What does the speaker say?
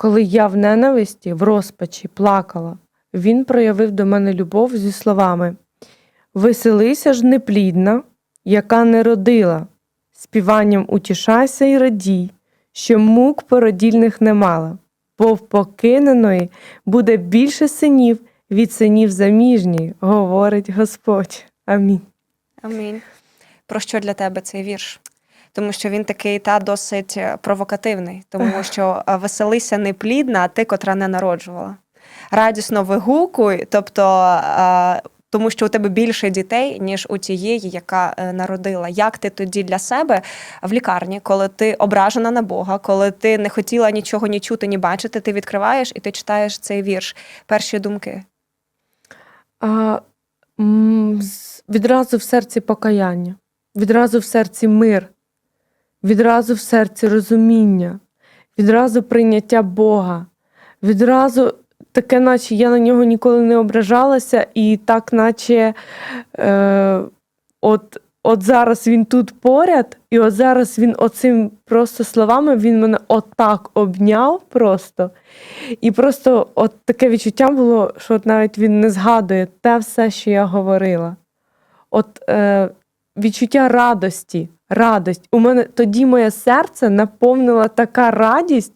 Коли я в ненависті, в розпачі плакала, він проявив до мене любов зі словами: Веселися ж неплідна, яка не родила, співанням утішайся і радій, що мук породільних не мала, бо в покиненої буде більше синів від синів заміжньої, говорить Господь. Амінь. Амінь. Про що для тебе цей вірш? Тому що він такий та досить е, провокативний, тому що е, веселися не плідна, а ти, котра не народжувала. Радісно вигукуй, тобто. е, Тому що у тебе більше дітей, ніж у тієї, яка народила. Як ти тоді для себе в лікарні, коли ти ображена на Бога, коли ти не хотіла нічого ні чути, ні бачити, ти відкриваєш і ти читаєш цей вірш. Перші думки. А, відразу в серці покаяння, відразу в серці мир, відразу в серці розуміння, відразу прийняття Бога, відразу таке, наче я на нього ніколи не ображалася, і так, наче е, от, от зараз він тут поряд, і от зараз він оцим просто словами він мене отак обняв просто. І просто от таке відчуття було, що от навіть він не згадує те все, що я говорила. От е, відчуття радості, радость. У мене тоді моє серце наповнила така радість,